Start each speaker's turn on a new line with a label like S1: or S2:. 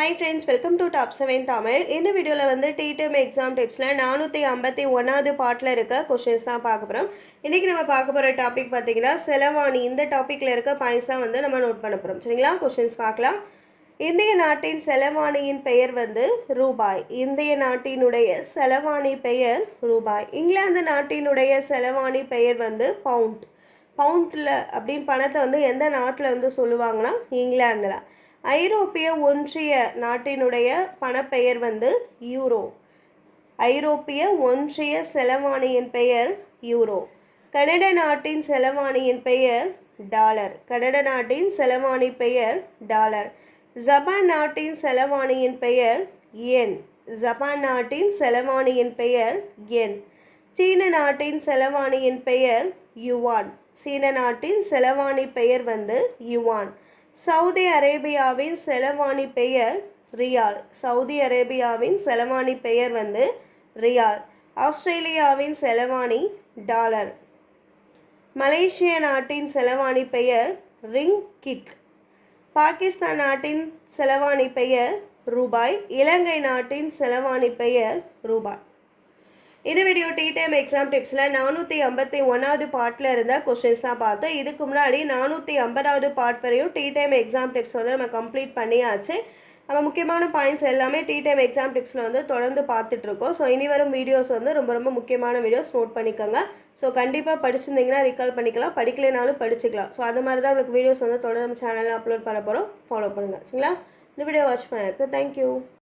S1: Hi friends welcome to top seven Tamil இந்த வீடியோவில் வந்து டிடிஎம் எக்ஸாம் டிப்ஸில் நானூற்றி ஐம்பத்தி ஒன்றாவது பாட்டில் இருக்க கொஷின்ஸ் தான் பார்க்க போகிறோம் இன்றைக்கி நம்ம பார்க்க போகிற டாபிக் பார்த்தீங்கன்னா செலவாணி. இந்த டாப்பிக்கில் இருக்க பாயிண்ட்ஸ் தான் வந்து நம்ம நோட் பண்ண போகிறோம் சரிங்களா? கொஷின்ஸ் பார்க்கலாம். இந்திய நாட்டின் செலவாணியின் பெயர் வந்து ரூபாய். இந்திய நாட்டினுடைய செலவாணி பெயர் ரூபாய். இங்கிலாந்து நாட்டினுடைய செலவாணி பெயர் வந்து பவுண்ட் பவுண்டில் அப்படின்னு பணத்தை வந்து எந்த நாட்டில் வந்து சொல்லுவாங்கன்னா இங்கிலாந்தில். ஐரோப்பிய ஒன்றிய நாட்டினுடைய பணப்பெயர் வந்து யூரோ. ஐரோப்பிய ஒன்றிய செலவாணியின் பெயர் யூரோ. கனட நாட்டின் செலவாணியின் பெயர் டாலர். கனட நாட்டின் செலவாணி பெயர் டாலர். ஜப்பான் நாட்டின் செலவாணியின் பெயர் என் ஜப்பான் நாட்டின் செலவாணியின் பெயர் என் சீன நாட்டின் செலவாணியின் பெயர் யுவான். சீன நாட்டின் செலவாணி பெயர் வந்து யுவான். சவுதி அரேபியாவின் செலவாணி பெயர் ரியால். சவுதி அரேபியாவின் செலவாணி பெயர் வந்து ரியால். ஆஸ்திரேலியாவின் செலவாணி டாலர். மலேசிய நாட்டின் செலவாணி பெயர் ரிங் கிட். பாகிஸ்தான் நாட்டின் செலவாணி பெயர் ரூபாய். இலங்கை நாட்டின் செலவாணி பெயர் ரூபாய். இந்த வீடியோ டி டைம் எக்ஸாம் டிப்ஸில் நானூற்றி ஐம்பத்தி ஒன்றாவது பாட்டில் இருந்த கொஷின்ஸ் தான் பார்த்தோம். இதுக்கு முன்னாடி நானூற்றி ஐம்பதாவது பாட் வரையும் டி டைம் எக்ஸாம் டிப்ஸ் வந்து நம்ம கம்ப்ளீட் பண்ணியாச்சு. நம்ம முக்கியமான பாயிண்ட்ஸ் எல்லாமே டி டைம் எக்ஸாம் டிப்ஸில் வந்து தொடர்ந்து பார்த்துட்ருக்கோம் ஸோ இனி வரும் வீடியோஸ் வந்து ரொம்ப ரொம்ப முக்கியமான வீடியோஸ் நோட் பண்ணிக்கோங்க. ஸோ கண்டிப்பாக படிச்சிருந்தீங்கன்னா ரிகால் பண்ணிக்கலாம். படிக்கலைனாலும் படிச்சுக்கலாம். ஸோ அது மாதிரி தான் உங்களுக்கு வீடியோஸ் வந்து தொடர்ந்து சேனலில் அப்லோட் பண்ண போகிறோம் ஃபாலோ பண்ணுங்கள் சரிங்களா? இந்த வீடியோ வாட்ச் பண்ணதுக்கு தேங்க்யூ